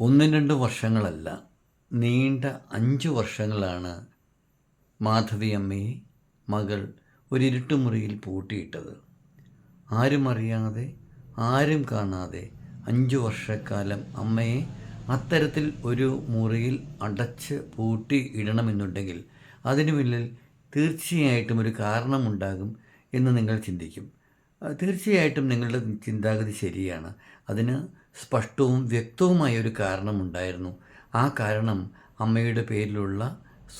ഒന്നും രണ്ട് വർഷങ്ങളല്ല നീണ്ട അഞ്ച് വർഷങ്ങളാണ് മാധവി അമ്മയെ മകൾ ഒരിരുട്ടുമുറിയിൽ പൂട്ടിയിട്ടത്. ആരും അറിയാതെ ആരും കാണാതെ അഞ്ച് വർഷക്കാലം അമ്മയെ അത്തരത്തിൽ ഒരു മുറിയിൽ അടച്ച് പൂട്ടി ഇടണമെന്നുണ്ടെങ്കിൽ അതിനു പിന്നിൽ തീർച്ചയായിട്ടും ഒരു കാരണമുണ്ടാകും എന്ന് നിങ്ങൾ ചിന്തിക്കും. തീർച്ചയായിട്ടും നിങ്ങളുടെ ചിന്താഗതി ശരിയാണ്. അതിന് സ്പഷ്ടവും വ്യക്തവുമായ ഒരു കാരണമുണ്ടായിരുന്നു. ആ കാരണം അമ്മയുടെ പേരിലുള്ള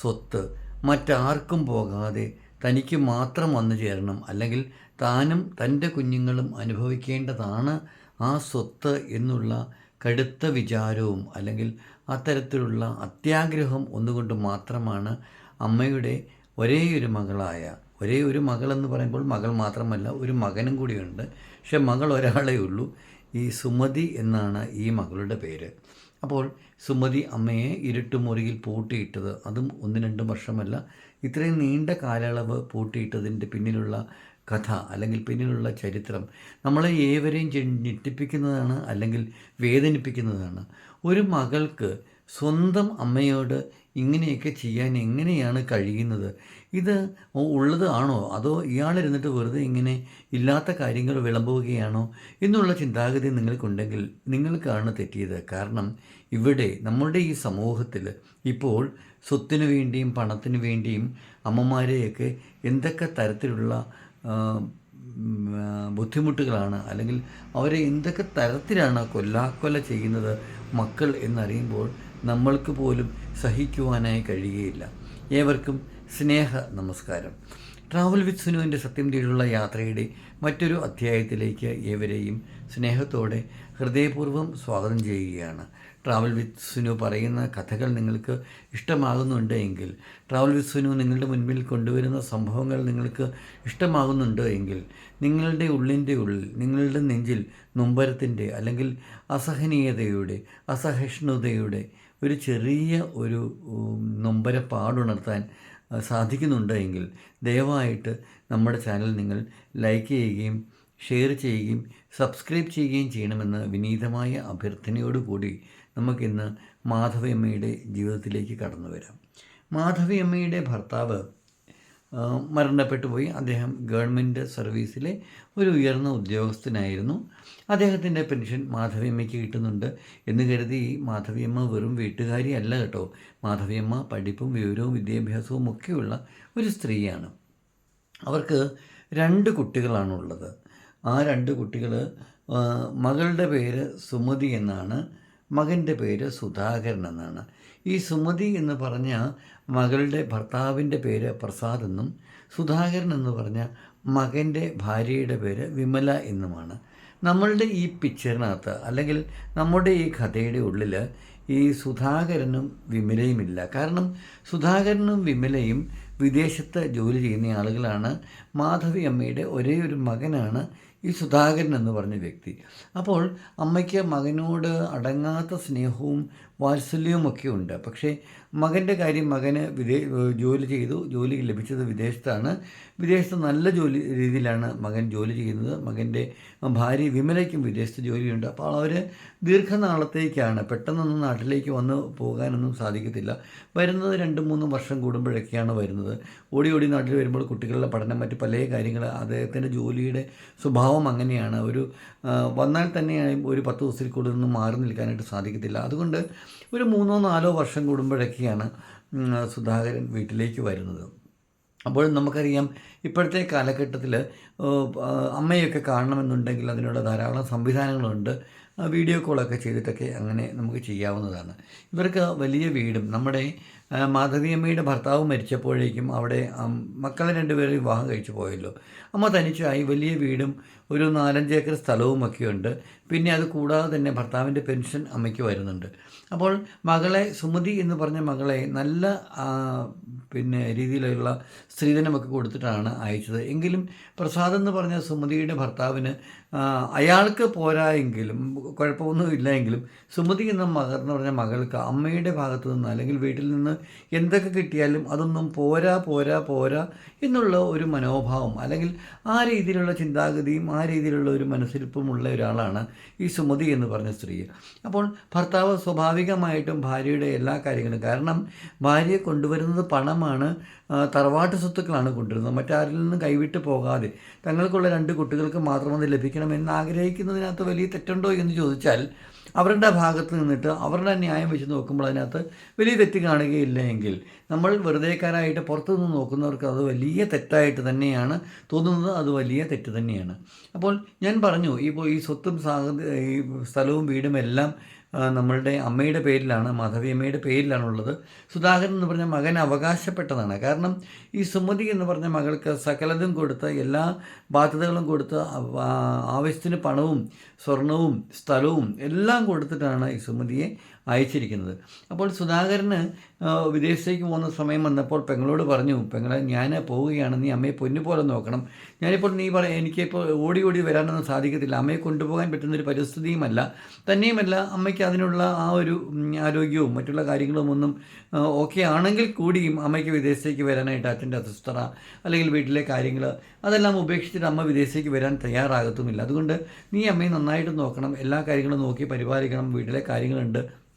സ്വത്ത് മറ്റാർക്കും പോകാതെ തനിക്ക് മാത്രം വന്നു ചേരണം അല്ലെങ്കിൽ താനും തന്റെ കുഞ്ഞുങ്ങളും അനുഭവിക്കേണ്ടതാണ് ആ സ്വത്ത് എന്നുള്ള കടുത്ത വിചാരവും അല്ലെങ്കിൽ അത്തരത്തിലുള്ള അത്യാഗ്രഹം ഒന്നുകൊണ്ട് മാത്രമാണ് അമ്മയുടെ ഒരേ ഒരു മകളായ ഒരേ ഒരു മകളെന്ന് പറയുമ്പോൾ മകൾ മാത്രമല്ല ഒരു മകനും കൂടിയുണ്ട്. പക്ഷെ മകൾ ഒരാളേ ഉള്ളൂ. ഈ സുമതി എന്നാണ് ഈ മകളുടെ പേര്. അപ്പോൾ സുമതി അമ്മയെ ഇരുട്ടുമുറിയിൽ പൂട്ടിയിട്ടത് അതും ഒന്ന് രണ്ട് വർഷമല്ല ഇത്രയും നീണ്ട കാലയളവ് പൂട്ടിയിട്ടതിന്റെ പിന്നിലുള്ള കഥ അല്ലെങ്കിൽ പിന്നിലുള്ള ചരിത്രം നമ്മളെ ഏവരെയും ഞെട്ടിപ്പിക്കുന്നതാണ് അല്ലെങ്കിൽ വേദനിപ്പിക്കുന്നതാണ്. ഒരു മകൾക്ക് സ്വന്തം അമ്മയോട് ഇങ്ങനെയൊക്കെ ചെയ്യാൻ എങ്ങനെയാണ് കഴിയുന്നത്? ഇത് ഉള്ളത് ആണോ? അതോ ഇയാളിരുന്നിട്ട് വെറുതെ ഇങ്ങനെ ഇല്ലാത്ത കാര്യങ്ങൾ വിളമ്പുകയാണോ? എന്നുള്ള ചിന്താഗതി നിങ്ങൾക്കുണ്ടെങ്കിൽ നിങ്ങൾക്കാണ് തെറ്റിയത്. കാരണം ഇവിടെ നമ്മളുടെ ഈ സമൂഹത്തിൽ ഇപ്പോൾ സ്വത്തിനു വേണ്ടിയും പണത്തിനു വേണ്ടിയും അമ്മമാരെയൊക്കെ എന്തൊക്കെ തരത്തിലുള്ള ബുദ്ധിമുട്ടുകളാണ് അല്ലെങ്കിൽ അവരെ എന്തൊക്കെ തരത്തിലാണ് കൊല്ലാക്കൊല ചെയ്യുന്നത് മക്കൾ എന്നറിയുമ്പോൾ നമ്മൾക്ക് പോലും സഹിക്കുവാനായി കഴിയുകയില്ല. ഏവർക്കും സ്നേഹ നമസ്കാരം. ട്രാവൽ വിത്ത് സുനുവിന്റെ സത്യം തേടിയുള്ള യാത്രയുടെ മറ്റൊരു അധ്യായത്തിലേക്ക് ഏവരെയും സ്നേഹത്തോടെ ഹൃദയപൂർവം സ്വാഗതം ചെയ്യുകയാണ്. ട്രാവൽ വിത്ത് സുനു പറയുന്ന കഥകൾ നിങ്ങൾക്ക് ഇഷ്ടമാകുന്നുണ്ട് എങ്കിൽ ട്രാവൽ വിത്ത് സുനു നിങ്ങളുടെ മുൻപിൽ കൊണ്ടുവരുന്ന സംഭവങ്ങൾ നിങ്ങൾക്ക് ഇഷ്ടമാകുന്നുണ്ട് എങ്കിൽ നിങ്ങളുടെ ഉള്ളിന്റെ ഉള്ളിൽ നിങ്ങളുടെ നെഞ്ചിൽ നൊമ്പരത്തിന്റെ അല്ലെങ്കിൽ അസഹനീയതയുടെ അസഹിഷ്ണുതയുടെ ഒരു ചെറിയ ഒരു നൊമ്പര സാധിക്കുന്നുണ്ടെങ്കിൽ സാധിക്കുന്നുണ്ട് എങ്കിൽ ദയവായിട്ട് നമ്മുടെ ചാനൽ നിങ്ങൾ ലൈക്ക് ചെയ്യുകയും ഷെയർ ചെയ്യുകയും സബ്സ്ക്രൈബ് ചെയ്യുകയും ചെയ്യണമെന്ന് വിനീതമായ അഭ്യർത്ഥനയോടുകൂടി നമുക്കിന്ന് മാധവിയമ്മയുടെ ജീവിതത്തിലേക്ക് കടന്നു വരാം മാധവിയമ്മയുടെ ഭർത്താവ് മരണപ്പെട്ടു പോയി അദ്ദേഹം ഗവൺമെന്റ് സർവീസിലെ ഒരു ഉയർന്ന ഉദ്യോഗസ്ഥനായിരുന്നു. അദ്ദേഹത്തിന്റെ പെൻഷൻ മാധവിയമ്മയ്ക്ക് കിട്ടുന്നുണ്ട് എന്ന് കരുതി മാധവിയമ്മ വെറും വീട്ടുകാരി അല്ല കേട്ടോ. മാധവിയമ്മ പഠിപ്പും വിവരവും വിദ്യാഭ്യാസവും ഒക്കെയുള്ള ഒരു സ്ത്രീയാണ്. അവർക്ക് രണ്ട് കുട്ടികളാണുള്ളത്. ആ രണ്ട് കുട്ടികൾ മകളുടെ പേര് സുമതി എന്നാണ് മകന്റെ പേര് സുധാകരൻ എന്നാണ്. ഈ സുമതി എന്ന് പറഞ്ഞ മകളുടെ ഭർത്താവിന്റെ പേര് പ്രസാദ് എന്നും സുധാകരൻ എന്ന് പറഞ്ഞ മകന്റെ ഭാര്യയുടെ പേര് വിമല എന്നുമാണ്. നമ്മളുടെ ഈ പിക്ചറിനകത്ത് അല്ലെങ്കിൽ നമ്മുടെ ഈ കഥയുടെ ഉള്ളിൽ ഈ സുധാകരനും വിമലയുമില്ല. കാരണം സുധാകരനും വിമലയും വിദേശത്ത് ജോലി ചെയ്യുന്ന ആളുകളാണ്. മാധവി അമ്മയുടെ ഒരേ ഒരു മകനാണ് ഈ സുധാകരൻ എന്ന് പറഞ്ഞ വ്യക്തി. അപ്പോൾ അമ്മയ്ക്ക് മകനോട് അടങ്ങാത്ത സ്നേഹവും വാത്സല്യവും ഒക്കെ ഉണ്ട് പക്ഷേ മകന്റെ കാര്യം മകന് വിദേ ജോലി ചെയ്തു. ജോലി ലഭിച്ചത് വിദേശത്താണ്. വിദേശത്ത് നല്ല ജോലി രീതിയിലാണ് മകൻ ജോലി ചെയ്യുന്നത്. മകന്റെ ഭാര്യ വിമലയ്ക്കും വിദേശത്ത് ജോലിയുണ്ട്. അപ്പോൾ അവർ ദീർഘനാളത്തേക്കാണ്. പെട്ടെന്നൊന്നും നാട്ടിലേക്ക് വന്ന് പോകാനൊന്നും സാധിക്കത്തില്ല. വരുന്നത് രണ്ട് മൂന്ന് വർഷം കൂടുമ്പോഴൊക്കെയാണ് വരുന്നത്. ഓടി ഓടി നാട്ടിൽ വരുമ്പോൾ കുട്ടികളുടെ പഠനം മറ്റ് പല കാര്യങ്ങൾ അദ്ദേഹത്തിന്റെ ജോലിയുടെ സ്വഭാവം അങ്ങനെയാണ്. ഒരു വന്നാൽ തന്നെ ഒരു പത്ത് ദിവസത്തിൽ കൂടുതലൊന്നും മാറി നിൽക്കാനായിട്ട് സാധിക്കത്തില്ല. അതുകൊണ്ട് ഒരു മൂന്നോ നാലോ വർഷം കൂടുമ്പോഴൊക്കെയാണ് സുധാകരൻ വീട്ടിലേക്ക് വരുന്നത്. അപ്പോൾ നമുക്കറിയാം ഇപ്പോഴത്തെ കാലഘട്ടത്തിൽ അമ്മയൊക്കെ കാണണമെന്നുണ്ടെങ്കിൽ അതിനുള്ള ധാരാളം സംവിധാനങ്ങളുണ്ട്. വീഡിയോ കോളൊക്കെ ചെയ്തിട്ടൊക്കെ അങ്ങനെ നമുക്ക് ചെയ്യാവുന്നതാണ്. ഇവർക്ക് വലിയ വീടും നമ്മുടെ മാധവിയമ്മയുടെ ഭർത്താവ് മരിച്ചപ്പോഴേക്കും അവിടെ മക്കളെ രണ്ടുപേരും വിവാഹം കഴിച്ചു പോയല്ലോ. അമ്മ തനിച്ചായി വലിയ വീടും ഒരു നാലഞ്ച് ഏക്കർ സ്ഥലവും ഒക്കെ ഉണ്ട് പിന്നെ അത് കൂടാതെ തന്നെ ഭർത്താവിന്റെ പെൻഷൻ അമ്മയ്ക്ക് വരുന്നുണ്ട്. അപ്പോൾ മകളെ സുമതി എന്ന് പറഞ്ഞ മകളെ നല്ല പിന്നെ രീതിയിലുള്ള സ്ത്രീധനമൊക്കെ കൊടുത്തിട്ടാണ് അയച്ചത്. എങ്കിലും പ്രസാദ് എന്ന് പറഞ്ഞ സുമതിയുടെ ഭർത്താവിന് അയാൾക്ക് പോരായെങ്കിലും കുഴപ്പമൊന്നും ഇല്ല എങ്കിലും സുമതി എന്ന മകൾ എന്ന് പറഞ്ഞ മകൾക്ക് അമ്മയുടെ ഭാഗത്തു നിന്ന് അല്ലെങ്കിൽ വീട്ടിൽ നിന്ന് എന്തൊക്കെ കിട്ടിയാലും അതൊന്നും പോരാ പോരാ പോരാ എന്നുള്ള ഒരു മനോഭാവം അല്ലെങ്കിൽ ആ രീതിയിലുള്ള ചിന്താഗതിയും ആ രീതിയിലുള്ള ഒരു മനസ്സിരിപ്പുമുള്ള ഒരാളാണ് ഈ സുമതി എന്ന് പറഞ്ഞ സ്ത്രീ. അപ്പോൾ ഭർത്താവ് സ്വാഭാവികമായിട്ടും ഭാര്യയുടെ എല്ലാ കാര്യങ്ങളും കാരണം ഭാര്യയെ കൊണ്ടുവരുന്നത് പണമാണ് തറവാട്ട് സ്വത്തുക്കളാണ് കൊണ്ടുവരുന്നത്. മറ്റാരിൽ നിന്നും കൈവിട്ട് പോകാതെ തങ്ങൾക്കുള്ള രണ്ട് കുട്ടികൾക്ക് മാത്രം അത് ലഭിക്കണമെന്ന് ആഗ്രഹിക്കുന്നതിനകത്ത് വലിയ തെറ്റുണ്ടോ എന്ന് ചോദിച്ചാൽ അവരുടെ ഭാഗത്ത് നിന്നിട്ട് അവരുടെ ന്യായം വെച്ച് നോക്കുമ്പോൾ അതിനകത്ത് വലിയ തെറ്റ് കാണുകയില്ല എങ്കിൽ നമ്മൾ വെറുതെക്കാരായിട്ട് പുറത്തുനിന്ന് നോക്കുന്നവർക്ക് അത് വലിയ തെറ്റായിട്ട് തന്നെയാണ് തോന്നുന്നത്. അത് വലിയ തെറ്റ് തന്നെയാണ്. അപ്പോൾ ഞാൻ പറഞ്ഞു ഇപ്പോൾ ഈ സ്വത്തും സാഹ സ്ഥലവും വീടും എല്ലാം നമ്മളുടെ അമ്മയുടെ പേരിലാണ് മാധവി അമ്മയുടെ പേരിലാണുള്ളത്. സുധാകരൻ എന്ന് പറഞ്ഞ മകൻ അവകാശപ്പെട്ടതാണ്. കാരണം ഈ സുമതി എന്ന് പറഞ്ഞ മകൾക്ക് സകലതും കൊടുത്ത് എല്ലാ ബാധ്യതകളും കൊടുത്ത് ആവശ്യത്തിന് പണവും സ്വർണവും സ്ഥലവും എല്ലാം കൊടുത്തിട്ടാണ് ഈ സുമതിയെ അയച്ചിരിക്കുന്നത്. അപ്പോൾ സുധാകരന് വിദേശത്തേക്ക് പോകുന്ന സമയം വന്നപ്പോൾ പെങ്ങളോട് പറഞ്ഞു പെങ്ങളെ ഞാൻ പോവുകയാണ്. നീ അമ്മയെ പൊന്നു പോലെ നോക്കണം. ഞാനിപ്പോൾ നീ പറ എനിക്കിപ്പോൾ ഓടി ഓടി വരാനൊന്നും സാധിക്കത്തില്ല. അമ്മയെ കൊണ്ടുപോകാൻ പറ്റുന്നൊരു പരിസ്ഥിതിയുമല്ല. തന്നെയുമല്ല അമ്മയ്ക്ക് അതിനുള്ള ആ ഒരു ആരോഗ്യവും മറ്റുള്ള കാര്യങ്ങളും ഒന്നും ഓക്കെ ആണെങ്കിൽ കൂടിയും അമ്മയ്ക്ക് വിദേശത്തേക്ക് വരാനായിട്ട് അച്ഛന്റെ അസ്വസ്ഥത അല്ലെങ്കിൽ വീട്ടിലെ കാര്യങ്ങൾ അതെല്ലാം ഉപേക്ഷിച്ചിട്ട് അമ്മ വിദേശത്തേക്ക് വരാൻ തയ്യാറാകത്തുമില്ല. അതുകൊണ്ട് നീ അമ്മയെ നന്നായിട്ട് നോക്കണം. എല്ലാ കാര്യങ്ങളും നോക്കി പരിപാലിക്കണം. വീട്ടിലെ കാര്യങ്ങളുണ്ട്.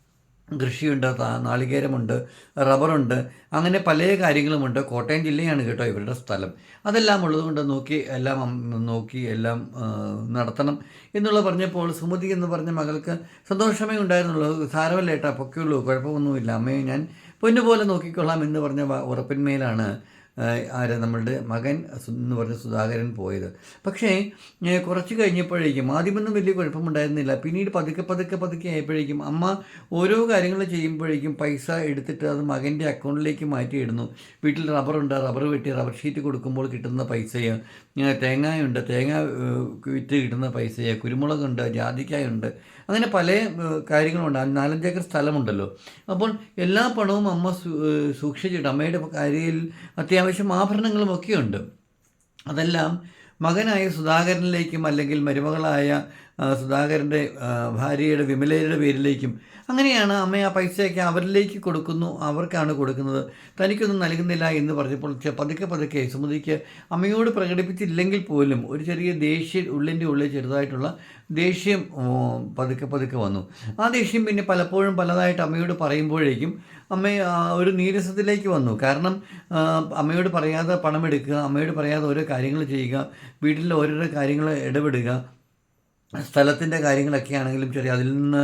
കൃഷിയുണ്ട് നാളികേരമുണ്ട് റബ്ബറുണ്ട് അങ്ങനെ പല കാര്യങ്ങളുമുണ്ട്. കോട്ടയം ജില്ലയാണ് കേട്ടോ ഇവരുടെ സ്ഥലം. അതെല്ലാം ഉള്ളതുകൊണ്ട് നോക്കി എല്ലാം നോക്കി എല്ലാം നടത്തണം എന്നുള്ള പറഞ്ഞപ്പോൾ സുമതി എന്ന് പറഞ്ഞ മകൾക്ക് സന്തോഷമേ ഉണ്ടായിരുന്നുള്ളൂ. സാരമല്ല ഏട്ടാ പൊക്കെയുള്ളൂ കുഴപ്പമൊന്നുമില്ല അമ്മയെ ഞാൻ പൊന്നുപോലെ നോക്കിക്കൊള്ളാം എന്ന് പറഞ്ഞ ഉറപ്പിന്മേലാണ് ആര് നമ്മളുടെ മകൻ എന്ന് പറഞ്ഞ സുധാകരൻ പോയത്. പക്ഷേ കുറച്ച് കഴിഞ്ഞപ്പോഴേക്കും ആദ്യമൊന്നും വലിയ കുഴപ്പമുണ്ടായിരുന്നില്ല. പിന്നീട് പതുക്കെ പതുക്കെ പതുക്കെ ആയപ്പോഴേക്കും അമ്മ ഓരോ കാര്യങ്ങൾ ചെയ്യുമ്പോഴേക്കും പൈസ എടുത്തിട്ട് അത് മകന്റെ അക്കൗണ്ടിലേക്ക് മാറ്റിയിടുന്നു. വീട്ടിൽ റബ്ബറുണ്ട്. റബ്ബർ വെട്ടി റബ്ബർ ഷീറ്റ് കൊടുക്കുമ്പോൾ കിട്ടുന്ന പൈസയും തേങ്ങയുണ്ട്. തേങ്ങ വിറ്റ് കിട്ടുന്ന പൈസയെ കുരുമുളകുണ്ട് ജാതിക്കായുണ്ട്. അങ്ങനെ പല കാര്യങ്ങളുണ്ട്. നാലഞ്ചേക്കർ സ്ഥലമുണ്ടല്ലോ. അപ്പോൾ എല്ലാ പണവും അമ്മ സൂക്ഷിച്ചിട്ട് അമ്മയുടെ കാര്യയിൽ അത്യാവശ്യം ആഭരണങ്ങളും ഒക്കെയുണ്ട്. അതെല്ലാം മകനായ സുധാകരനിലേക്കും അല്ലെങ്കിൽ മരുമകളായ സുധാകരന്റെ ഭാര്യയുടെ വിമലയുടെ പേരിലേക്കും അങ്ങനെയാണ് അമ്മ ആ പൈസയൊക്കെ അവരിലേക്ക് കൊടുക്കുന്നു അവർക്കാണ് കൊടുക്കുന്നത്. തനിക്കൊന്നും നൽകുന്നില്ല എന്ന് പറഞ്ഞപ്പോൾ പതുക്കെ പതുക്കെ സുമതിക്ക് അമ്മയോട് പ്രകടിപ്പിച്ചില്ലെങ്കിൽ പോലും ഒരു ചെറിയ ദേഷ്യം ഉള്ളിന്റെ ഉള്ളിൽ ചെറുതായിട്ടുള്ള ദേഷ്യം പതുക്കെ പതുക്കെ വന്നു. ആ ദേഷ്യം പിന്നെ പലപ്പോഴും പലതായിട്ട് അമ്മയോട് പറയുമ്പോഴേക്കും അമ്മ ഒരു നീരസത്തിലേക്ക് വന്നു. കാരണം അമ്മയോട് പറയാതെ പണമെടുക്കുക അമ്മയോട് പറയാതെ ഓരോ കാര്യങ്ങൾ ചെയ്യുക വീട്ടിലെ ഓരോരോ കാര്യങ്ങൾ ഇടപെടുക സ്ഥലത്തിന്റെ കാര്യങ്ങളൊക്കെ ആണെങ്കിലും ചെറിയ അതിൽ നിന്ന്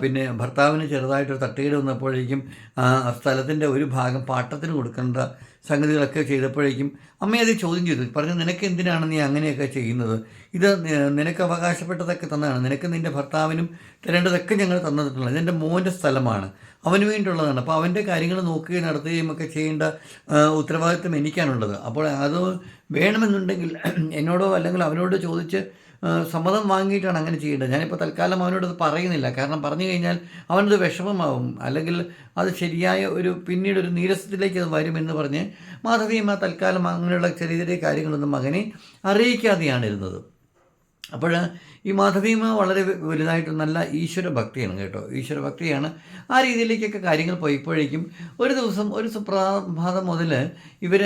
പിന്നെ ഭർത്താവിന് ചെറുതായിട്ടൊരു തട്ടുകേട് വന്നപ്പോഴേക്കും സ്ഥലത്തിന്റെ ഒരു ഭാഗം പാട്ടത്തിന് കൊടുക്കേണ്ട സംഗതികളൊക്കെ ചെയ്തപ്പോഴേക്കും അമ്മ അത് ചോദ്യം ചെയ്തു. പറഞ്ഞു നിനക്ക് എന്തിനാണ് നീ അങ്ങനെയൊക്കെ ചെയ്യുന്നത്? ഇത് നിനക്ക് അവകാശപ്പെട്ടതൊക്കെ തന്നതാണ് നിനക്ക് നിന്റെ ഭർത്താവിനും തരേണ്ടതൊക്കെ ഞങ്ങൾ തന്നിട്ടുള്ളത് ഇതെന്റെ മോന്റെ സ്ഥലമാണ്. അവന് വേണ്ടിയുള്ളതാണ്. അപ്പോൾ അവന്റെ കാര്യങ്ങൾ നോക്കുകയും നടത്തുകയും ഒക്കെ ചെയ്യേണ്ട ഉത്തരവാദിത്വം എനിക്കാണുള്ളത്. അപ്പോൾ അത് വേണമെന്നുണ്ടെങ്കിൽ എന്നോടോ അല്ലെങ്കിൽ അവനോട് ചോദിച്ച് സമ്മതം വാങ്ങിയിട്ടാണ് അങ്ങനെ ചെയ്യേണ്ടത്. ഞാനിപ്പോൾ തൽക്കാലം അവനോട് അത് പറയുന്നില്ല. കാരണം പറഞ്ഞു കഴിഞ്ഞാൽ അവനത് വിഷമമാവും. അല്ലെങ്കിൽ അത് ശരിയായ ഒരു പിന്നീട് ഒരു നീരസത്തിലേക്ക് അത് വരുമെന്ന് പറഞ്ഞ് മാധവിയമ്മ തൽക്കാലം അങ്ങനെയുള്ള ചെറിയ ചെറിയ കാര്യങ്ങളൊന്നും മകനെ അറിയിക്കാതെയാണ് ഇരുന്നത്. അപ്പോൾ ഈ മാധവീമ വളരെ വലുതായിട്ട് നല്ല ഈശ്വര ഭക്തിയാണ് കേട്ടോ. ഈശ്വര ഭക്തിയാണ് ആ രീതിയിലേക്കൊക്കെ കാര്യങ്ങൾ പോയപ്പോഴേക്കും ഒരു ദിവസം ഒരു സുപ്രഭാതം മുതൽ ഇവർ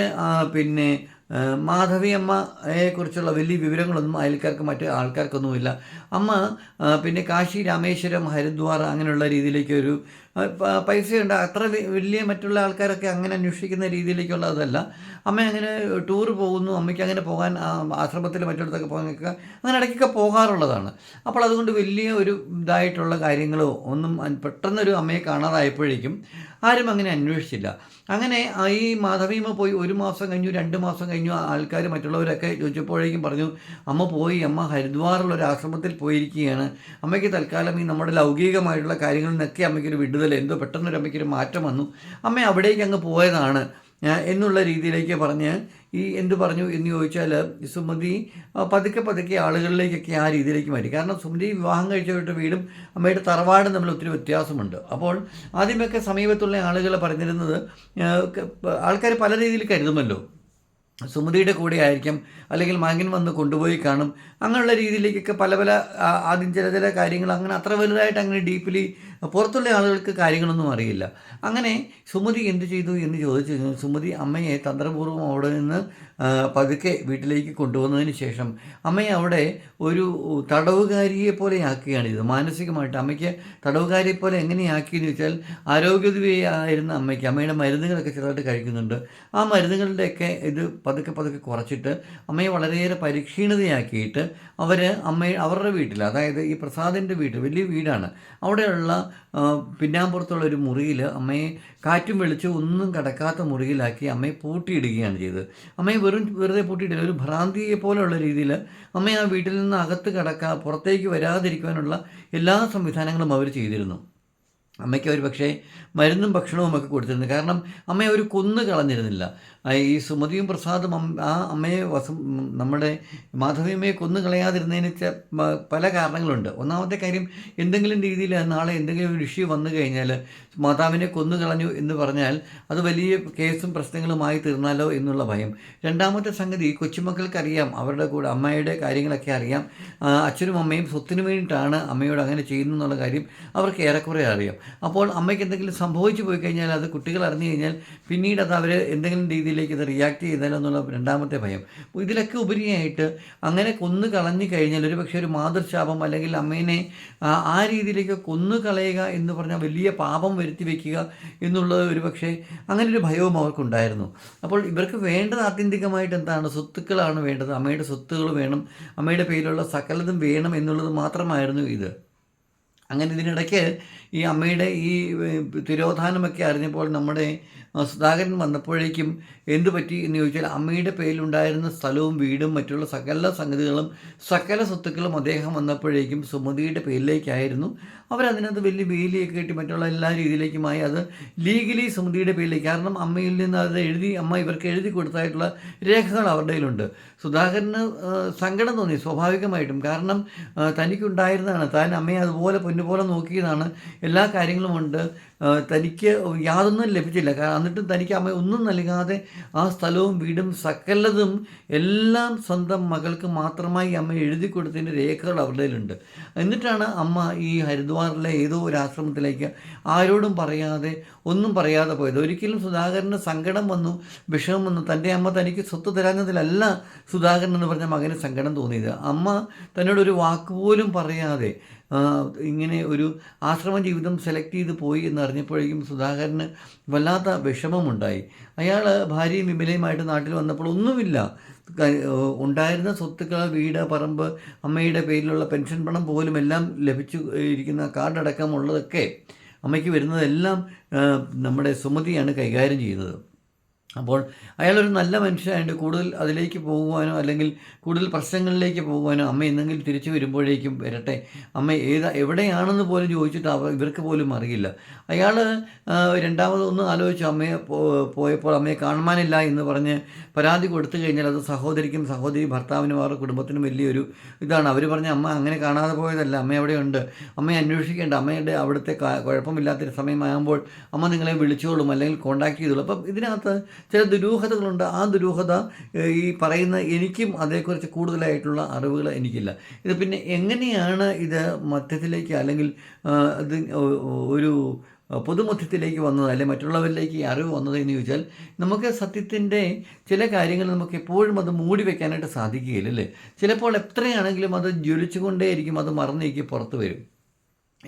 പിന്നെ മാധവിയമ്മയെ കുറിച്ചുള്ള വലിയ വിവരങ്ങളൊന്നും അയൽക്കാർക്ക് മറ്റ് ആൾക്കാർക്കൊന്നുമില്ല. അമ്മ പിന്നെ കാശി രാമേശ്വരം ഹരിദ്വാർ അങ്ങനെയുള്ള രീതിയിലേക്ക് ഒരു ആ, പൈസയുണ്ട്. അത്ര വലിയ മറ്റുള്ള ആൾക്കാരൊക്കെ അങ്ങനെ അന്വേഷിക്കുന്ന രീതിയിലേക്കുള്ളതല്ല. അമ്മ അങ്ങനെ ടൂർ പോകുന്നു അമ്മയ്ക്ക് അങ്ങനെ പോകാൻ ആശ്രമത്തിൽ മറ്റിടത്തൊക്കെ പോകാൻ നിൽക്കുക അങ്ങനെ ഇടയ്ക്കൊക്കെ പോകാറുള്ളതാണ്. അപ്പോൾ അതുകൊണ്ട് വലിയ ഒരു ഇതായിട്ടുള്ള കാര്യങ്ങളോ ഒന്നും പെട്ടെന്നൊരു അമ്മയെ കാണാതായപ്പോഴേക്കും ആരും അങ്ങനെ അന്വേഷിച്ചില്ല. അങ്ങനെ ഈ മാധവിയമ്മ പോയി ഒരു മാസം കഴിഞ്ഞു രണ്ട് മാസം കഴിഞ്ഞു ആൾക്കാർ മറ്റുള്ളവരൊക്കെ ചോദിച്ചപ്പോഴേക്കും പറഞ്ഞു അമ്മ പോയി അമ്മ ഹരിദ്വാറിലൊരു ഒരു ആശ്രമത്തിൽ പോയിരിക്കുകയാണ്. അമ്മയ്ക്ക് തൽക്കാലം ഈ നമ്മുടെ ലൗകികമായിട്ടുള്ള കാര്യങ്ങളിൽ നിന്നൊക്കെ അമ്മയ്ക്കൊരു വിടുതൽ എന്തോ പെട്ടെന്നൊരു അമ്മയ്ക്കൊരു മാറ്റം വന്നു. അമ്മ അവിടേക്ക് അങ്ങ് പോയതാണ്. എന്നുള്ള രീതിയിലേക്ക് പറഞ്ഞ് ഈ എന്ത് പറഞ്ഞു എന്ന് ചോദിച്ചാൽ സുമതി പതുക്കെ പതുക്കെ ആളുകളിലേക്കൊക്കെ ആ രീതിയിലേക്ക് മാറ്റി. കാരണം സുമതി വിവാഹം കഴിച്ചവരുടെ വീടും അമ്മയുടെ തറവാടും തമ്മിൽ ഒത്തിരി വ്യത്യാസമുണ്ട്. അപ്പോൾ ആദ്യമൊക്കെ സമീപത്തുള്ള ആളുകൾ പറഞ്ഞിരുന്നത് ആൾക്കാർ പല രീതിയിൽ കരുതുമല്ലോ. സുമതിയുടെ കൂടെ ആയിരിക്കും അല്ലെങ്കിൽ മകൻ വന്ന് കൊണ്ടുപോയി കാണും അങ്ങനെയുള്ള രീതിയിലേക്കൊക്കെ പല പല ആദ്യം ചില ചില കാര്യങ്ങൾ അങ്ങനെ അത്ര വലുതായിട്ട് അങ്ങനെ ഡീപ്ലി പുറത്തുള്ള ആളുകൾക്ക് കാര്യങ്ങളൊന്നും അറിയില്ല. അങ്ങനെ സുമതി എന്ത് ചെയ്തു എന്ന് ചോദിച്ചു സുമതി അമ്മയെ തന്ത്രപൂർവം അവിടെ നിന്ന് പതുക്കെ വീട്ടിലേക്ക് കൊണ്ടുവന്നതിന് ശേഷം അമ്മയെ അവിടെ ഒരു തടവുകാരിയെ പോലെ ആക്കുകയാണ് ഇത് മാനസികമായിട്ട് അമ്മയ്ക്ക് തടവുകാരിയെ പോലെ എങ്ങനെയാക്കിയെന്ന് വെച്ചാൽ ആരോഗ്യതയായിരുന്ന അമ്മയ്ക്ക് അമ്മയുടെ മരുന്നുകളൊക്കെ ചെറുതായിട്ട് കഴിക്കുന്നുണ്ട്. ആ മരുന്നുകളുടെയൊക്കെ ഇത് പതുക്കെ പതുക്കെ കുറച്ചിട്ട് അമ്മയെ വളരെയേറെ പരിക്ഷീണിതയാക്കിയിട്ട് അവർ അമ്മ അവരുടെ വീട്ടിൽ അതായത് ഈ പ്രസാദിന്റെ വീട്ടിൽ വലിയ വീടാണ്. അവിടെയുള്ള പിന്നാമ്പുറത്തുള്ള ഒരു മുറിയിൽ അമ്മയെ കാറ്റും വെളിച്ചവും ഒന്നും കടക്കാത്ത മുറിയിലാക്കി അമ്മയെ പൂട്ടിയിടുകയാണ് ചെയ്തത്. അമ്മയെ വെറും വെറുതെ പൂട്ടിയിട്ടില്ല ഒരു ഭ്രാന്തിയെ പോലെയുള്ള രീതിയിൽ അമ്മയെ ആ വീട്ടിൽ നിന്ന് അകത്ത് കടക്കാ പുറത്തേക്ക് വരാതിരിക്കുവാനുള്ള എല്ലാ സംവിധാനങ്ങളും അവർ ചെയ്തിരുന്നു. അമ്മയ്ക്ക് അവർ പക്ഷേ മരുന്നും ഭക്ഷണവും ഒക്കെ കൊടുത്തിരുന്നു. കാരണം അമ്മയെ അവർ കൊന്നു കളഞ്ഞിരുന്നില്ല. ഈ സുമതിയും പ്രസാദും ആ അമ്മയെ വസം നമ്മുടെ മാധവിയമ്മയെ കൊന്നു കളയാതിരുന്നതിന് പല കാരണങ്ങളുണ്ട്. ഒന്നാമത്തെ കാര്യം എന്തെങ്കിലും രീതിയിൽ നാളെ എന്തെങ്കിലും ഒരു ഇഷ്യൂ വന്നു കഴിഞ്ഞാൽ മാതാവിനെ കൊന്നു കളഞ്ഞു എന്ന് പറഞ്ഞാൽ അത് വലിയ കേസും പ്രശ്നങ്ങളുമായി തീർന്നാലോ എന്നുള്ള ഭയം. രണ്ടാമത്തെ സംഗതി കൊച്ചുമക്കൾക്ക് അറിയാം അവരുടെ കൂടെ അമ്മയുടെ കാര്യങ്ങളൊക്കെ അറിയാം. അച്ഛനും അമ്മയും സ്വത്തിനു വേണ്ടിയിട്ടാണ് അമ്മയോട് അങ്ങനെ ചെയ്യുന്നു എന്നുള്ള കാര്യം അവർക്ക് ഏറെക്കുറെ അറിയാം. അപ്പോൾ അമ്മയ്ക്ക് എന്തെങ്കിലും സംഭവിച്ചു പോയി കഴിഞ്ഞാൽ അത് കുട്ടികൾ അറിഞ്ഞു കഴിഞ്ഞാൽ പിന്നീട് അത് അവർ എന്തെങ്കിലും രീതിയിലേക്ക് ഇത് റിയാക്ട് ചെയ്താലോ എന്നുള്ള രണ്ടാമത്തെ ഭയം. ഇതിലൊക്കെ ഉപരിയായിട്ട് അങ്ങനെ കൊന്നു കളഞ്ഞു കഴിഞ്ഞാൽ ഒരു പക്ഷേ ഒരു മാതൃശാപം അല്ലെങ്കിൽ അമ്മേനെ ആ, രീതിയിലേക്ക് കൊന്നു കളയുക എന്ന് പറഞ്ഞാൽ വലിയ പാപം വരുത്തി വയ്ക്കുക എന്നുള്ളത് ഒരു പക്ഷേ അങ്ങനെ ഒരു ഭയവും അവർക്കുണ്ടായിരുന്നു. അപ്പോൾ ഇവർക്ക് വേണ്ടത് ആത്യന്തികമായിട്ട് എന്താണ്? സ്വത്തുക്കളാണ് വേണ്ടത്. അമ്മയുടെ സ്വത്തുകൾ വേണം. അമ്മയുടെ പേരിലുള്ള സകലതും വേണം എന്നുള്ളത് മാത്രമായിരുന്നു ഇത്. അങ്ങനെ ഇതിനിടയ്ക്ക് ഈ അമ്മയുടെ ഈ തിരോധാനമൊക്കെ അറിഞ്ഞപ്പോൾ നമ്മുടെ സുധാകരൻ വന്നപ്പോഴേക്കും എന്തു പറ്റി എന്ന് ചോദിച്ചാൽ അമ്മയുടെ പേരിലുണ്ടായിരുന്ന സ്ഥലവും വീടും മറ്റുള്ള സകല സംഗതികളും സകല സ്വത്തുക്കളും അദ്ദേഹം വന്നപ്പോഴേക്കും സുമതിയുടെ പേരിലേക്കായിരുന്നു. അവരതിനകത്ത് വലിയ വേലിയൊക്കെ കെട്ടി മറ്റുള്ള എല്ലാ രീതിയിലേക്കുമായി അത് ലീഗലി സുമതിയുടെ പേരിലേക്ക് കാരണം അമ്മയിൽ നിന്ന് അത് എഴുതി അമ്മ ഇവർക്ക് എഴുതി കൊടുത്തായിട്ടുള്ള രേഖകൾ അവരുടെ കയ്യിലുണ്ട്. സുധാകരന് സങ്കടം തോന്നി സ്വാഭാവികമായിട്ടും. കാരണം തനിക്കുണ്ടായിരുന്നതാണ്. താൻ അമ്മയെ അതുപോലെ പൊന്നുപോലെ നോക്കിയതാണ്. എല്ലാ കാര്യങ്ങളും ഉണ്ട്. ആ, തനിക്ക് യാതൊന്നും ലഭിച്ചില്ല. കാരണം എന്നിട്ടും തനിക്ക് അമ്മ ഒന്നും നൽകാതെ ആ സ്ഥലവും വീടും സകലതും എല്ലാം സ്വന്തം മകൾക്ക് മാത്രമായി അമ്മ എഴുതി കൊടുത്തതിന്റെ രേഖകൾ അവരുടെ എന്നിട്ടാണ് അമ്മ ഈ ഹരിദ്വാറിലെ ഏതോ ഒരു ആശ്രമത്തിലേക്ക് ആരോടും പറയാതെ ഒന്നും പറയാതെ പോയത്. ഒരിക്കലും സുധാകരന് സങ്കടം വന്നു വിഷമം വന്നു. തന്റെ അമ്മ തനിക്ക് സ്വത്ത് തരാഞ്ഞതിലല്ല സുധാകരൻ എന്ന് പറഞ്ഞ മകന് സങ്കടം തോന്നിയത്. അമ്മ തന്നോടൊരു വാക്കുപോലും പറയാതെ ഇങ്ങനെ ഒരു ആശ്രമ ജീവിതം സെലക്ട് ചെയ്ത് പോയി എന്നറിഞ്ഞപ്പോഴേക്കും സുധാകരന് വല്ലാത്ത വിഷമമുണ്ടായി. അയാൾ ഭാര്യയും വിമലയുമായിട്ട് നാട്ടിൽ വന്നപ്പോൾ ഒന്നുമില്ല. ഉണ്ടായിരുന്ന സ്വത്തുക്കൾ വീട് പറമ്പ് അമ്മയുടെ പേരിലുള്ള പെൻഷൻ പണം പോലും എല്ലാം ലഭിച്ചു ഇരിക്കുന്ന കാർഡടക്കമുള്ളതൊക്കെ അമ്മയ്ക്ക് വരുന്നതെല്ലാം നമ്മുടെ സുമതിയാണ് കൈകാര്യം ചെയ്യുന്നത്. അപ്പോൾ അയാളൊരു നല്ല മനുഷ്യനായിട്ട് കൂടുതൽ അതിലേക്ക് പോകുവാനോ അല്ലെങ്കിൽ കൂടുതൽ പ്രശ്നങ്ങളിലേക്ക് പോകുവാനോ അമ്മ എന്തെങ്കിലും തിരിച്ചു വരുമ്പോഴേക്കും വരട്ടെ. അമ്മ ഏതാ എവിടെയാണെന്ന് പോലും ചോദിച്ചിട്ട് അവ ഇവർക്ക് പോലും അറിയില്ല. അയാൾ രണ്ടാമതൊന്ന് ആലോചിച്ചു. അമ്മയെ പോയപ്പോൾ അമ്മയെ കാണുവാനില്ല എന്ന് പറഞ്ഞ് പരാതി കൊടുത്തു കഴിഞ്ഞാൽ അത് സഹോദരിക്കും സഹോദരി ഭർത്താവിനും അവരുടെ കുടുംബത്തിനും വലിയൊരു ഇതാണ്. അവർ പറഞ്ഞ അമ്മ അങ്ങനെ കാണാതെ പോയതല്ല. അമ്മ എവിടെയുണ്ട് അമ്മയെ അന്വേഷിക്കേണ്ട. അമ്മയുടെ അവിടുത്തെ കുഴപ്പമില്ലാത്തൊരു സമയമാകുമ്പോൾ അമ്മ നിങ്ങളെ വിളിച്ചോളും അല്ലെങ്കിൽ കോണ്ടാക്ട് ചെയ്തോളും. അപ്പം ഇതിനകത്ത് ചില ദുരൂഹതകളുണ്ട്. ആ ദുരൂഹത ഈ പറയുന്ന എനിക്കും അതേക്കുറിച്ച് കൂടുതലായിട്ടുള്ള അറിവുകൾ എനിക്കില്ല. ഇത് പിന്നെ എങ്ങനെയാണ് ഇത് മധ്യത്തിലേക്ക് അല്ലെങ്കിൽ ഇത് ഒരു പൊതുമധ്യത്തിലേക്ക് വന്നത് അല്ലെങ്കിൽ മറ്റുള്ളവരിലേക്ക് ഈ അറിവ് വന്നത് എന്ന് ചോദിച്ചാൽ നമുക്ക് സത്യത്തിന്റെ ചില കാര്യങ്ങൾ നമുക്ക് എപ്പോഴും അത് മൂടി വെക്കാനായിട്ട് സാധിക്കുകയില്ല അല്ലേ? ചിലപ്പോൾ എത്രയാണെങ്കിലും അത് ജ്വലിച്ചുകൊണ്ടേയിരിക്കും അത് മറന്നേക്ക് പുറത്തു വരും.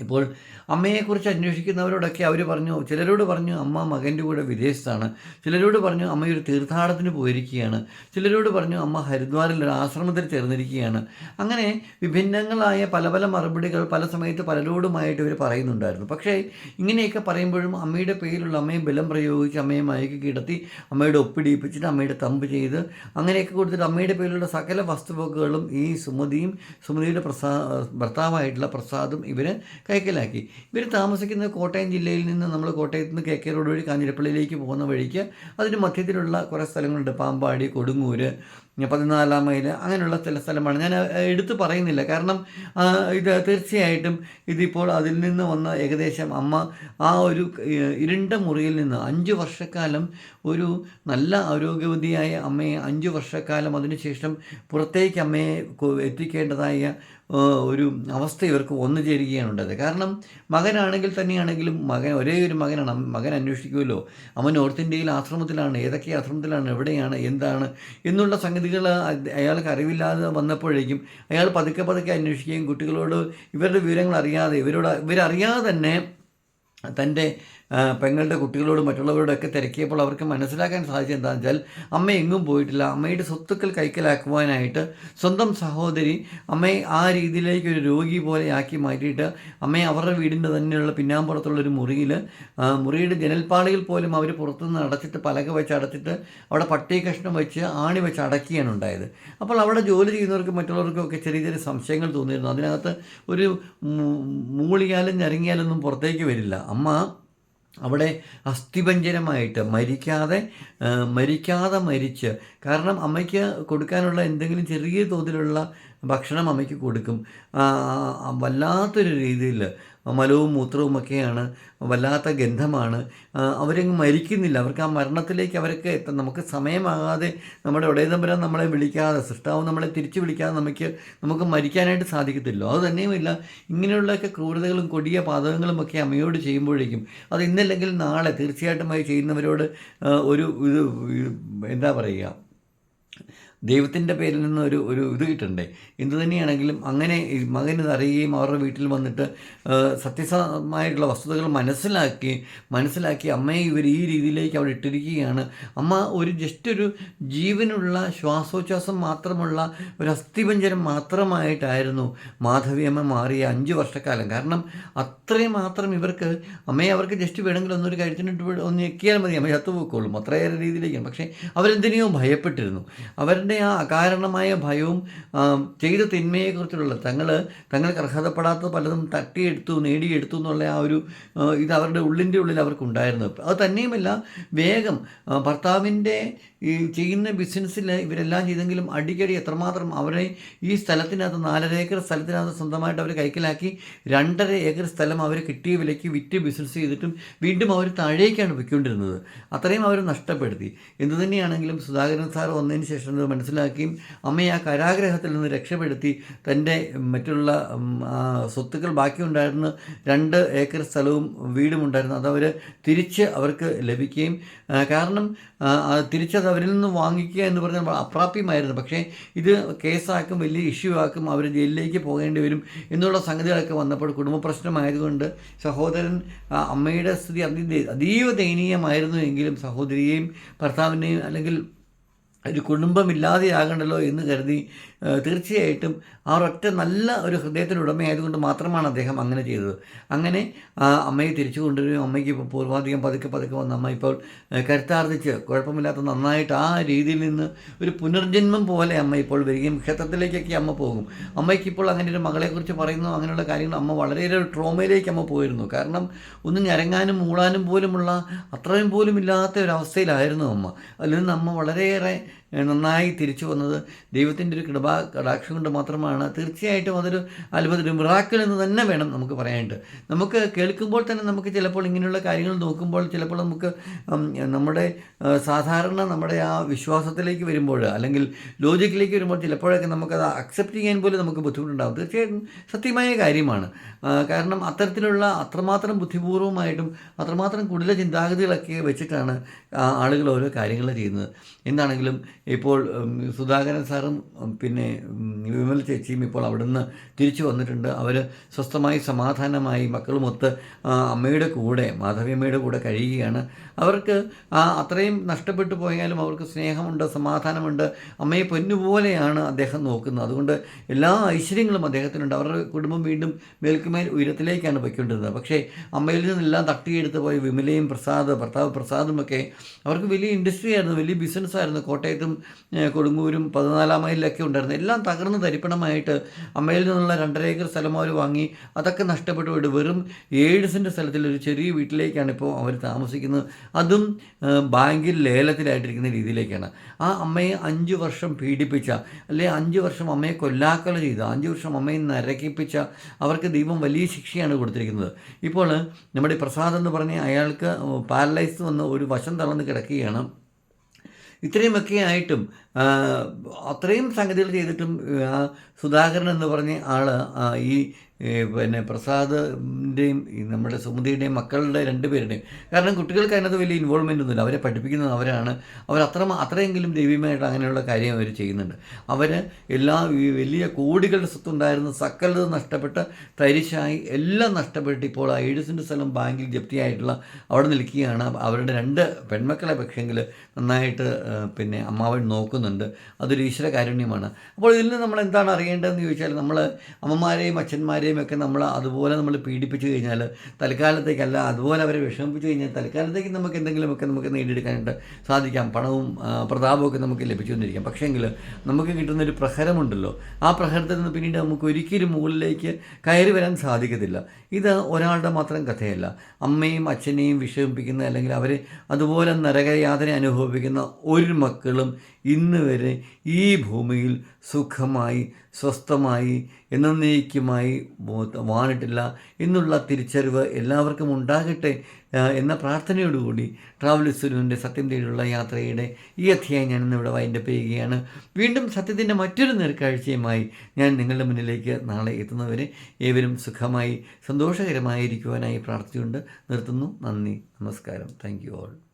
ഇപ്പോൾ അമ്മയെക്കുറിച്ച് അന്വേഷിക്കുന്നവരോടൊക്കെ അവർ പറഞ്ഞു ചിലരോട് പറഞ്ഞു അമ്മ മകന്റെ കൂടെ വിദേശത്താണ്. ചിലരോട് പറഞ്ഞു അമ്മ ഒരു തീർത്ഥാടനത്തിന് പോയിരിക്കുകയാണ്. ചിലരോട് പറഞ്ഞു അമ്മ ഹരിദ്വാറിൽ ഒരു ആശ്രമത്തിൽ ചേർന്നിരിക്കുകയാണ്. അങ്ങനെ വിഭിന്നങ്ങളായ പല പല മറുപടികൾ പല സമയത്ത് പലരോടുമായിട്ട് ഇവർ പറയുന്നുണ്ടായിരുന്നു. പക്ഷേ ഇങ്ങനെയൊക്കെ പറയുമ്പോഴും അമ്മയുടെ പേരിലുള്ള അമ്മയെ ബലം പ്രയോഗിച്ച് അമ്മയെ മയക്കി കിടത്തി അമ്മയുടെ ഒപ്പിടിയിപ്പിച്ചിട്ട് അമ്മയുടെ തമ്പ് ചെയ്ത് അങ്ങനെയൊക്കെ കൊടുത്തിട്ട് അമ്മയുടെ പേരിലുള്ള സകല വസ്തുവകകളും ഈ സുമതിയും സുമതിയുടെ പ്രസാ ഭർത്താവായിട്ടുള്ള പ്രസാദും ഇവർ കൈക്കലാക്കി. ഇവർ താമസിക്കുന്നത് കോട്ടയം ജില്ലയിൽ നിന്ന് നമ്മൾ കോട്ടയത്ത് നിന്ന് കെ കെ റോഡ് വഴി കാഞ്ഞിരപ്പള്ളിയിലേക്ക് പോകുന്ന വഴിക്ക് അതിന് മധ്യത്തിലുള്ള കുറേ സ്ഥലങ്ങളുണ്ട്. പാമ്പാടി കൊടുങ്ങൂര്. പതിനാലാം മൈൽ അങ്ങനെയുള്ള ചില സ്ഥലമാണ്. ഞാൻ എടുത്തു പറയുന്നില്ല. കാരണം ഇത് തീർച്ചയായിട്ടും ഇതിപ്പോൾ അതിൽ നിന്ന് വന്ന ഏകദേശം അമ്മ ആ ഒരു ഇരുണ്ട മുറിയിൽ നിന്ന് അഞ്ച് വർഷക്കാലം ഒരു നല്ല ആരോഗ്യവതിയായ അമ്മയെ അഞ്ച് വർഷക്കാലം അതിനുശേഷം പുറത്തേക്ക് അമ്മയെ എത്തിക്കേണ്ടതായ ഒരു അവസ്ഥ ഇവർക്ക് ഒന്നു ചേരുകയാണ് ഉണ്ടത്. കാരണം മകനാണെങ്കിൽ തന്നെയാണെങ്കിലും മകൻ ഒരേ ഒരു മകനാണ്. മകൻ അന്വേഷിക്കുമല്ലോ. അവൻ നോർത്ത് ഇന്ത്യയിൽ ആശ്രമത്തിലാണ്. ഏതൊക്കെ ആശ്രമത്തിലാണ്? എവിടെയാണ്? എന്താണ്? എന്നുള്ള സംഗതികൾ അത് അയാൾക്ക് അറിവില്ലാതെ വന്നപ്പോഴേക്കും അയാൾ പതുക്കെ പതുക്കെ അന്വേഷിക്കുകയും കുട്ടികളോട് ഇവരുടെ വിവരങ്ങൾ അറിയാതെ ഇവരോട് ഇവരറിയാതെ തന്നെ തന്റെ പെങ്ങളുടെ കുട്ടികളോടും മറ്റുള്ളവരോടൊക്കെ തിരക്കിയപ്പോൾ അവർക്ക് മനസ്സിലാക്കാൻ സാധിച്ചത് എന്താണെന്ന് വെച്ചാൽ അമ്മ എങ്ങും പോയിട്ടില്ല. അമ്മയുടെ സ്വത്തുക്കൾ കൈക്കലാക്കുവാനായിട്ട് സ്വന്തം സഹോദരി അമ്മയെ ആ രീതിയിലേക്ക് ഒരു രോഗി പോലെ ആക്കി മാറ്റിയിട്ട് അമ്മയെ അവരുടെ വീടിന്റെ തന്നെയുള്ള പിന്നാമ്പുറത്തുള്ള ഒരു മുറിയിൽ മുറിയുടെ ജനൽപ്പാളിയിൽ പോലും അവർ പുറത്തുനിന്ന് അടച്ചിട്ട് പലക വെച്ച് അടച്ചിട്ട് അവിടെ പട്ടി കഷ്ണം വെച്ച് ആണി വെച്ച് അടക്കുകയാണ് ഉണ്ടായത്. അപ്പോൾ അവിടെ ജോലി ചെയ്യുന്നവർക്കും മറ്റുള്ളവർക്കും ഒക്കെ ചെറിയ ചെറിയ സംശയങ്ങൾ തോന്നിയിരുന്നു. അതിനകത്ത് ഒരു മൂളിയാലും ഞരങ്ങിയാലൊന്നും പുറത്തേക്ക് വരില്ല. അമ്മ അവിടെ അസ്ഥിപഞ്ജനമായിട്ട് മരിക്കാതെ മരിക്കാതെ മരിച്ച്. കാരണം അമ്മയ്ക്ക് കൊടുക്കാനുള്ള എന്തെങ്കിലും ചെറിയ തോതിലുള്ള ഭക്ഷണം അമ്മയ്ക്ക് കൊടുക്കും. വല്ലാത്തൊരു രീതിയിൽ മലവും മൂത്രവും ഒക്കെയാണ് വല്ലാത്ത ഗന്ധമാണ്. അവരങ്ങ് മരിക്കുന്നില്ല. അവർക്ക് ആ മരണത്തിലേക്ക് അവരൊക്കെ എത്താം നമുക്ക് സമയമാകാതെ നമ്മുടെ ഉടയതമ്പരം നമ്മളെ വിളിക്കാതെ സൃഷ്ടാവ് നമ്മളെ തിരിച്ചു വിളിക്കാതെ നമുക്ക് നമുക്ക് മരിക്കാനായിട്ട് സാധിക്കത്തില്ലോ. അത് തന്നെയുമില്ല. ഇങ്ങനെയുള്ളൊക്കെ ക്രൂരതകളും കൊടിയ പാതകങ്ങളും ഒക്കെ അമ്മയോട് ചെയ്യുമ്പോഴേക്കും അത് ഇന്നല്ലെങ്കിൽ നാളെ തീർച്ചയായിട്ടുമായി ചെയ്യുന്നവരോട് ഒരു ഇത് എന്താ പറയുക ദൈവത്തിന്റെ പേരിൽ നിന്ന് ഒരു ഒരു ഇത് കിട്ടണ്ടേ? എന്തു തന്നെയാണെങ്കിലും അങ്ങനെ മകൻ അറിയുകയും അവരുടെ വീട്ടിൽ വന്നിട്ട് സത്യസമായിട്ടുള്ള വസ്തുതകൾ മനസ്സിലാക്കി മനസ്സിലാക്കി അമ്മയെ ഇവർ ഈ രീതിയിലേക്ക് അവിടെ ഇട്ടിരിക്കുകയാണ്. അമ്മ ഒരു ജസ്റ്റ് ഒരു ജീവനുള്ള ശ്വാസോച്ഛ്വാസം മാത്രമുള്ള ഒരു അസ്ഥിപഞ്ചരം മാത്രമായിട്ടായിരുന്നു മാധവിയമ്മ മാറിയ അഞ്ച് വർഷക്കാലം. കാരണം അത്രയും മാത്രം ഇവർക്ക് അമ്മയെ അവർക്ക് ജസ്റ്റ് വേണമെങ്കിൽ ഒന്നൊരു കഴുത്തിനിട്ട് ഒന്ന് ഞെക്കിയാൽ മതി. അമ്മ ചത്തുപോയിക്കോളും. അത്രയേറെ രീതിയിലേക്കാണ്. പക്ഷേ അവരെന്തിനെയോ ഭയപ്പെട്ടിരുന്നു. അവരുടെ ആ അകാരണമായ ഭയവും ചെയ്ത തിന്മയെക്കുറിച്ചുള്ള തങ്ങൾ തങ്ങൾക്ക് അർഹതപ്പെടാത്ത പലതും തട്ടിയെടുത്തു നേടിയെടുത്തു എന്നുള്ള ആ ഒരു ഇത് അവരുടെ ഉള്ളിന്റെ ഉള്ളിൽ അവർക്കുണ്ടായിരുന്നു. അത് തന്നെയുമല്ല വേഗം ഭർത്താവിന്റെ ഈ ചെയ്യുന്ന ബിസിനസ്സിൽ ഇവരെല്ലാം ചെയ്തെങ്കിലും അടിക്കടി എത്രമാത്രം അവരെ ഈ സ്ഥലത്തിനകത്ത് നാലര ഏക്കർ സ്ഥലത്തിനകത്ത് സ്വന്തമായിട്ട് അവർ കൈക്കലാക്കി രണ്ടര ഏക്കർ സ്ഥലം അവർ കിട്ടിയ വിലയ്ക്ക് വിറ്റ് ബിസിനസ് ചെയ്തിട്ടും വീണ്ടും അവർ താഴേക്കാണ് പൊയ്ക്കൊണ്ടിരുന്നത്. അത്രയും അവർ നഷ്ടപ്പെടുത്തി. എന്തു തന്നെയാണെങ്കിലും സുധാകരൻ സാർ വന്നതിന് ശേഷം മനസ്സിലാക്കിയും അമ്മയെ ആ കരാഗ്രഹത്തിൽ നിന്ന് രക്ഷപ്പെടുത്തി തന്റെ മറ്റുള്ള സ്വത്തുക്കൾ ബാക്കിയുണ്ടായിരുന്ന രണ്ട് ഏക്കർ സ്ഥലവും വീടും ഉണ്ടായിരുന്നു അതവർ തിരിച്ച് അവർക്ക് ലഭിക്കുകയും കാരണം തിരിച്ചത് അവരിൽ നിന്ന് വാങ്ങിക്കുക എന്ന് പറഞ്ഞാൽ അപ്രാപ്യമായിരുന്നു. പക്ഷേ ഇത് കേസാക്കും വലിയ ഇഷ്യൂ ആക്കും അവർ ജയിലിലേക്ക് പോകേണ്ടി വരും എന്നുള്ള സംഗതികളൊക്കെ വന്നപ്പോൾ കുടുംബ പ്രശ്നമായതുകൊണ്ട് സഹോദരൻ അമ്മയുടെ സ്ഥിതി അതി അതീവ ദയനീയമായിരുന്നു എങ്കിലും സഹോദരിയെയും ഭർത്താവിനെയും അല്ലെങ്കിൽ ഒരു കുടുംബമില്ലാതെയാകണ്ടല്ലോ എന്ന് കരുതി തീർച്ചയായിട്ടും ആ ഒറ്റ നല്ല ഒരു ഹൃദയത്തിന്റെ ഉടമയായതുകൊണ്ട് മാത്രമാണ് അദ്ദേഹം അങ്ങനെ ചെയ്തത്. അങ്ങനെ അമ്മയെ തിരിച്ചു കൊണ്ടുവരും അമ്മയ്ക്ക് പൂർവാധികം പതുക്കെ പതുക്കെ വന്ന് അമ്മ ഇപ്പോൾ കരുത്താർജിച്ച് കുഴപ്പമില്ലാത്ത നന്നായിട്ട് ആ രീതിയിൽ നിന്ന് ഒരു പുനർജന്മം പോലെ അമ്മ ഇപ്പോൾ വരികയും ക്ഷേത്രത്തിലേക്കൊക്കെ അമ്മ പോകും. അമ്മയ്ക്ക് ഇപ്പോൾ അങ്ങനെ ഒരു മകളെക്കുറിച്ച് പറയുന്നു അങ്ങനെയുള്ള കാര്യങ്ങൾ അമ്മ വളരെയേറെ ട്രോമയിലേക്ക് അമ്മ പോയിരുന്നു. കാരണം ഒന്ന് ഞരങ്ങാനും മൂളാനും പോലുമുള്ള അത്രയും പോലും ഇല്ലാത്ത ഒരവസ്ഥയിലായിരുന്നു അമ്മ. അതിൽ നിന്ന് അമ്മ വളരെയേറെ നന്നായി തിരിച്ചു വന്നത് ദൈവത്തിന്റെ ഒരു കൃപാ കടാക്ഷം കൊണ്ട് മാത്രമാണ്. തീർച്ചയായിട്ടും അതൊരു അത്ഭുത മിറാക്കിൾ എന്ന് തന്നെ വേണം നമുക്ക് പറയാനായിട്ട്. നമുക്ക് കേൾക്കുമ്പോൾ തന്നെ നമുക്ക് ചിലപ്പോൾ ഇങ്ങനെയുള്ള കാര്യങ്ങൾ നോക്കുമ്പോൾ ചിലപ്പോൾ നമുക്ക് നമ്മുടെ സാധാരണ നമ്മുടെ ആ വിശ്വാസത്തിലേക്ക് വരുമ്പോൾ അല്ലെങ്കിൽ ലോജിക്കിലേക്ക് വരുമ്പോൾ ചിലപ്പോഴൊക്കെ നമുക്കത് അക്സെപ്റ്റ് ചെയ്യാൻ പോലും നമുക്ക് ബുദ്ധിമുട്ടുണ്ടാകും. തീർച്ചയായിട്ടും സത്യമായ കാര്യമാണ്. കാരണം അത്തരത്തിലുള്ള അത്രമാത്രം ബുദ്ധിപൂർവമായിട്ടും അത്രമാത്രം കൂടുതൽ ചിന്താഗതികളൊക്കെ വെച്ചിട്ടാണ് ആളുകൾ ഓരോ കാര്യങ്ങൾ ചെയ്യുന്നത്. എന്താണെങ്കിലും ഇപ്പോൾ സുധാകരൻ സാറും പിന്നെ വിമൽ ചേച്ചിയും ഇപ്പോൾ അവിടുന്ന് തിരിച്ചു വന്നിട്ടുണ്ട്. അവർ സ്വസ്ഥമായി സമാധാനമായി മക്കളുമൊത്ത് അമ്മയുടെ കൂടെ മാധവിയമ്മയുടെ കൂടെ കഴിയുകയാണ്. അവർക്ക് ആ അത്രയും നഷ്ടപ്പെട്ടു പോയാലും അവർക്ക് സ്നേഹമുണ്ട് സമാധാനമുണ്ട്. അമ്മയെ പൊന്നുപോലെയാണ് അദ്ദേഹം നോക്കുന്നത്. അതുകൊണ്ട് എല്ലാ ഐശ്വര്യങ്ങളും അദ്ദേഹത്തിനുണ്ട്. അവരുടെ കുടുംബം വീണ്ടും മേൽക്കുമേൽ ഉയരത്തിലേക്കാണ് പൊയ്ക്കൊണ്ടിരുന്നത്. പക്ഷേ അമ്മയിൽ നിന്നെല്ലാം തട്ടിയെടുത്ത് പോയി വിമലയും പ്രസാദ് ഭർത്താവ് പ്രസാദുമൊക്കെ അവർക്ക് വലിയ ഇൻഡസ്ട്രി ആയിരുന്നു വലിയ ബിസിനസ്സായിരുന്നു. കോട്ടയത്തും കൊടുങ്ങൂരും പതിനാലാം മൈലിലൊക്കെ ഉണ്ടായിരുന്നു. എല്ലാം തകർന്ന് തരിപ്പണമായിട്ട് അമ്മയിൽ നിന്നുള്ള രണ്ടര ഏക്കർ സ്ഥലം അവർ വാങ്ങി. അതൊക്കെ നഷ്ടപ്പെട്ടു പോയിട്ട് വെറും ഏഴ് സെന്റ് സ്ഥലത്തിൽ ഒരു ചെറിയ വീട്ടിലേക്കാണ് ഇപ്പോൾ അവർ താമസിക്കുന്നത്. അതും ബാങ്കിൽ ലേലത്തിലായിട്ടിരിക്കുന്ന രീതിയിലേക്കാണ്. ആ അമ്മയെ അഞ്ച് വർഷം പീഡിപ്പിച്ച അല്ലെ അഞ്ച് വർഷം അമ്മയെ കൊല്ലാക്കല ചെയ്ത അഞ്ച് വർഷം അമ്മയെ നരകിപ്പിച്ച അവർക്ക് ദൈവം വലിയ ശിക്ഷയാണ് കൊടുത്തിരിക്കുന്നത്. ഇപ്പോൾ നമ്മുടെ പ്രസാദ് എന്ന് പറഞ്ഞ് അയാൾക്ക് പാരലൈസ് വന്ന് ഒരു വശം തളർന്ന് കിടക്കുകയാണ്. ഇത്രയുമൊക്കെ ആയിട്ടും അത്രയും സംഗതികൾ ചെയ്തിട്ടും സുധാകരൻ എന്ന് പറഞ്ഞ ആൾ ഈ പിന്നെ പ്രസാദിന്റെയും നമ്മുടെ സുമതിയുടെയും മക്കളുടെ രണ്ടുപേരുടെയും കാരണം കുട്ടികൾക്ക് അതിനകത്ത് വലിയ ഇൻവോൾവ്മെന്റ് ഒന്നുമില്ല. അവരെ പഠിപ്പിക്കുന്നത് അവരാണ്. അവർ അത്ര അത്രയെങ്കിലും ദൈവീയമായിട്ട് അങ്ങനെയുള്ള കാര്യം അവർ ചെയ്യുന്നുണ്ട്. അവർ എല്ലാ വലിയ കോടികളുടെ സ്വത്തുണ്ടായിരുന്ന സക്കലത് നഷ്ടപ്പെട്ട് തരിശായി എല്ലാം നഷ്ടപ്പെട്ട് ഇപ്പോൾ ആ എഴുസിന്റെ സ്ഥലം ബാങ്കിൽ ജപ്തിയായിട്ടുള്ള അവിടെ നിൽക്കുകയാണ്. അവരുടെ രണ്ട് പെൺമക്കളെ പക്ഷെങ്കിൽ നന്നായിട്ട് പിന്നെ അമ്മാവൻ നോക്കുന്നുണ്ട് അതൊരു ഈശ്വര കാരുണ്യമാണ്. അപ്പോൾ ഇതിൽ നിന്ന് നമ്മൾ എന്താണ് അറിയേണ്ടതെന്ന് ചോദിച്ചാൽ നമ്മൾ അമ്മമാരെയും അച്ഛന്മാരെയും ഒക്കെ നമ്മൾ അതുപോലെ നമ്മൾ പീഡിപ്പിച്ച് കഴിഞ്ഞാൽ തൽക്കാലത്തേക്കല്ല അതുപോലെ അവരെ വിഷമിപ്പിച്ച് കഴിഞ്ഞാൽ തൽക്കാലത്തേക്ക് നമുക്ക് എന്തെങ്കിലുമൊക്കെ നമുക്ക് നേടിയെടുക്കാനായിട്ട് സാധിക്കാം. പണവും ഒക്കെ നമുക്ക് ലഭിച്ചുകൊണ്ടിരിക്കാം. പക്ഷേങ്കിൽ നമുക്ക് കിട്ടുന്നൊരു പ്രഹരമുണ്ടല്ലോ. ആ പ്രഹരത്തിൽ നിന്ന് പിന്നീട് നമുക്ക് ഒരിക്കലും മുകളിലേക്ക് കയറി വരാൻ സാധിക്കത്തില്ല. ഇത് ഒരാളുടെ മാത്രം കഥയല്ല. അമ്മയും അച്ഛനെയും വിഷമിപ്പിക്കുന്ന അല്ലെങ്കിൽ അവരെ അതുപോലെ നരകയാതന അനുഭവിക്കുന്ന ഒരു മക്കളും ഇന്ന് വരെ ഈ ഭൂമിയിൽ സുഖമായി സ്വസ്ഥമായി എന്നേക്കുമായി വാണിട്ടില്ല എന്നുള്ള തിരിച്ചറിവ് എല്ലാവർക്കും ഉണ്ടാകട്ടെ എന്ന പ്രാർത്ഥനയോടുകൂടി ട്രാവൽ സുരുവിന്റെ സത്യം തേടിയുള്ള യാത്രയുടെ ഈ അധ്യായം ഞാൻ ഇന്നിവിടെ വൈൻഡപ്പ് ചെയ്യുകയാണ് വീണ്ടും സത്യത്തിന്റെ മറ്റൊരു നേർക്കാഴ്ചയുമായി ഞാൻ നിങ്ങളുടെ മുന്നിലേക്ക് നാളെ എത്തുന്നവരെ ഏവരും സുഖമായി സന്തോഷകരമായിരിക്കുവാനായി പ്രാർത്ഥിച്ചുകൊണ്ട് നിർത്തുന്നു. നന്ദി നമസ്കാരം. Thank you all.